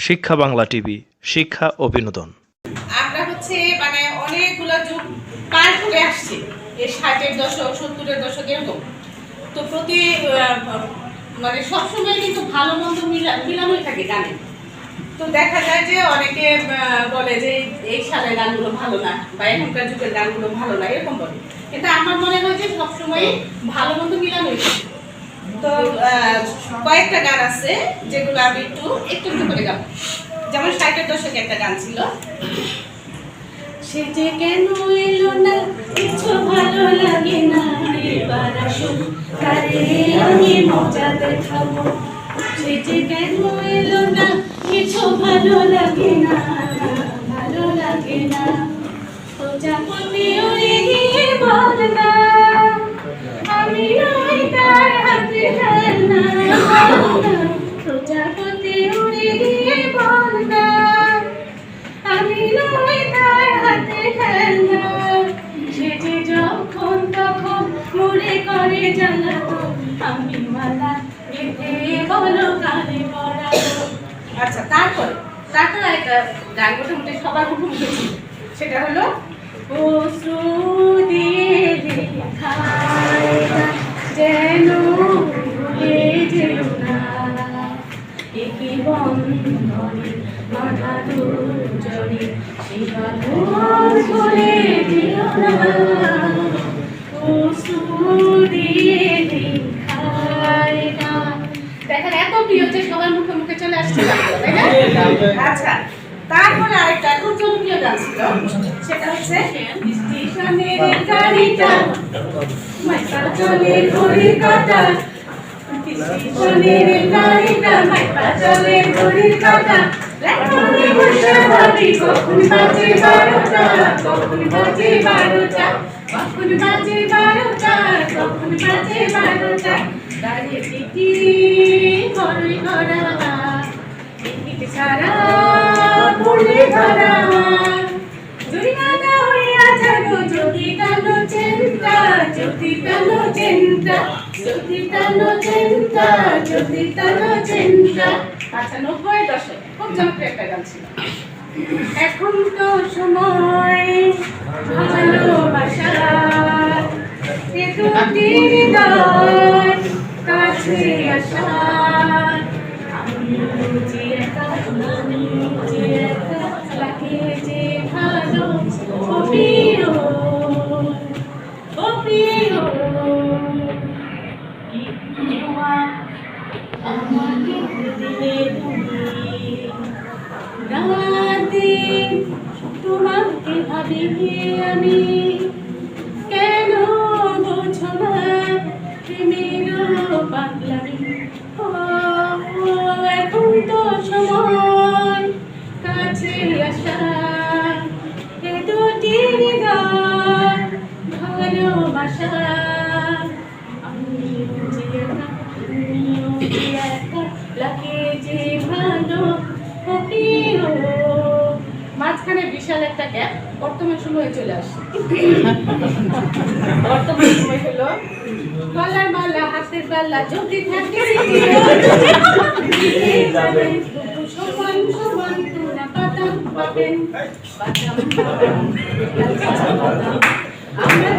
শিক্ষা বাংলা টিভি, শিক্ষা ও বিনোদন আমরা হচ্ছে মানে অনেকগুলো যুগ পার করে আসছি। এই ষাটের দশক, সত্তরের দশক এরকম। তো প্রতি মানে সবসময় কিন্তু ভালো মন্দ মিলা, মিলানোই থাকে গানে। তো দেখা যায় যে অনেকে বলে যে এই- এই সালের গানগুলো ভালো না বা এখনকার যুগের গানগুলো ভালো না, এরকম বলে। কিন্তু আমার মনে হয় যে সবসময় ভালো মন্দ মিলানোই থাকে। তো কয়েকটা গান আছে যেগুলো আমি একটু একটু একটু করে গাবো। যেমন ষাটের দশকে একটা গান ছিল। সে যে কেন এলো না? কিছু ভালো লাগে না। এবার আসুন তারে আমি মজা দেখাবো? সে যে কেন এলো না? কিছু ভালো লাগে না। ভালো লাগে না। প্রজাপতি উড়ে গিয়ে বল না খেলনা সে যে যখন তখন মনে করে জ্বালাতো আমি মালা গেঁথে বলো কানে পড়াবো আচ্ছা তারপরে তারপরে একটা গান মোটামুটি সবার মুখে মুখে ছিল সেটা হলো এত প্রিয় যে সবার মুখে মুখে চলে আসছে আচ্ছা তারপরে আরেকটা খুব জনপ্রিয় গান ছিল, সেটা হচ্ছে স্টেশনের গাড়িটা। মাইকার চলে ঘড়ির কাটা স্টেশনের গাড়িটা মাইকার চলে কাটা ভাবি কখন বাজে বারোটা কখন বাজে বারোটা কখন বাজে বারোটা কখন বাজে বারোটা হইয়া যাব যদি টানো চিন্তা আচ্ছা খুব জনপ্রিয় একটা গান ছিল। এখন তো সময় ভালোবাসা কাছে আসা আমি তোমাকে ভাবি আমি। কেন বোঝো না? প্রেমের পাগলামি। এখন তো সময়। কাছে আসা। এ দুটি হৃদয়, ভালোবাসা। বিশাল একটা গ্যাপ বর্তমান সময়ে চলে আসছে। বর্তমান সময় হলো গলার মালা, হাতের বালা যদি থাকে সমান সমান তোরা বাদাম পাবেন বাদাম পাবেন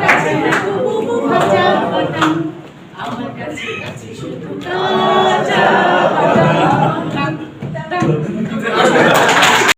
কাছে না বাদাম